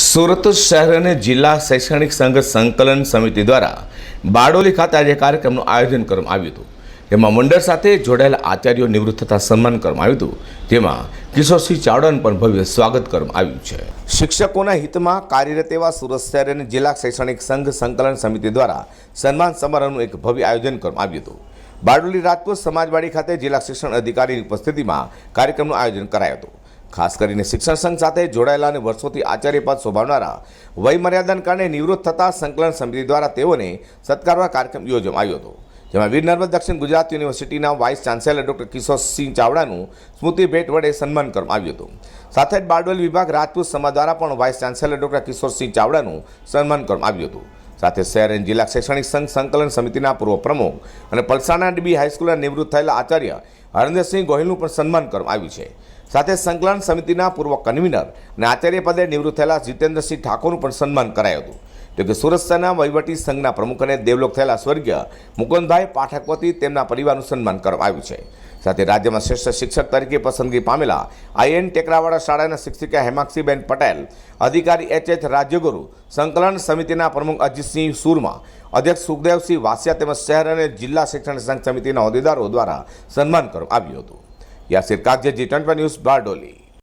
સુરત શહેર અને જિલ્લા શૈક્ષણિક સંઘ સંકલન સમિતિ દ્વારા બારડોલી ખાતે આજે કાર્યક્રમનું આયોજન કરવામાં આવ્યું હતું. તેમાં મંડળ સાથે જોડાયેલા આચાર્યો નિવૃત્ત થતા સન્માન કરવામાં આવ્યું હતું. તેમાં કિશોરસિંહ ચાવડાનું પણ ભવ્ય સ્વાગત કરવામાં આવ્યું છે. શિક્ષકોના હિતમાં કાર્યરત એવા સુરત શહેર અને જિલ્લા શૈક્ષણિક સંઘ સંકલન સમિતિ દ્વારા સન્માન સમારોહનું એક ભવ્ય આયોજન કરવામાં આવ્યું હતું. બારડોલી રાજપૂત સમાજવાડી ખાતે જિલ્લા શિક્ષણ અધિકારીની ઉપસ્થિતિમાં કાર્યક્રમનું આયોજન કરાયું હતું. ખાસ કરીને શિક્ષણ સંઘ સાથે જોડાયેલા અને વર્ષોથી આચાર્ય પદ શોભાવનારા વયમર્યાદાને કારણે નિવૃત્ત થતા સંકલન સમિતિ દ્વારા તેઓને સત્કારવા કાર્યક્રમ યોજવામાં આવ્યો હતો, જેમાં વીર નર્મદ દક્ષિણ ગુજરાત યુનિવર્સિટીના વાઇસ ચાન્સેલર ડોક્ટર કિશોરસિંહ ચાવડાનું સ્મૃતિ ભેટ વડે સન્માન કરવામાં આવ્યું હતું. સાથે જ બારડોલ વિભાગ રાજપૂત સમાજ દ્વારા પણ વાઇસ ચાન્સેલર ડોક્ટર કિશોરસિંહ ચાવડાનું સન્માન કરવામાં આવ્યું હતું. સાથે શહેર અને જિલ્લા શૈક્ષણિક સંઘ સંકલન સમિતિના પૂર્વ પ્રમુખ અને પલસાણા ડીબી હાઈસ્કૂલના નિવૃત્ત થયેલા આચાર્ય હરેન્દ્રસિંહ ગોહિલનું પણ સન્માન કરવામાં આવ્યું છે. સાથે સંકલન સમિતિના પૂર્વ કન્વીનર અને આચાર્ય પદે નિવૃત્ત થયેલા જીતેન્દ્રસિંહ ઠાકોરનું પણ સન્માન કરાયું હતું. તો કે સુરત શહેરના વહીવટી સંઘના પ્રમુખ અને દેવલોક થયેલા સ્વર્ગીય મુકુંદભાઈ પાઠક વતી તેમના પરિવારનું સન્માન કરવામાં આવ્યું છે. સાથે રાજ્યમાં શ્રેષ્ઠ શિક્ષક તરીકે પસંદગી પામેલા આઈએન ટેકરાવાડા શાળાના શિક્ષિકા હેમાક્ષીબેન પટેલ, અધિકારી એચ એચ રાજ્યગુરુ, સંકલન સમિતિના પ્રમુખ અજીતસિંહ સુરમા, અધ્યક્ષ સુખદેવસિંહ વાસિયા તેમજ શહેર અને જિલ્લા શિક્ષણ સંઘ સમિતિના હોદ્દેદારો દ્વારા સન્માન કરવામાં આવ્યું હતું. Yasir Kagaje G twenty news Bardoli.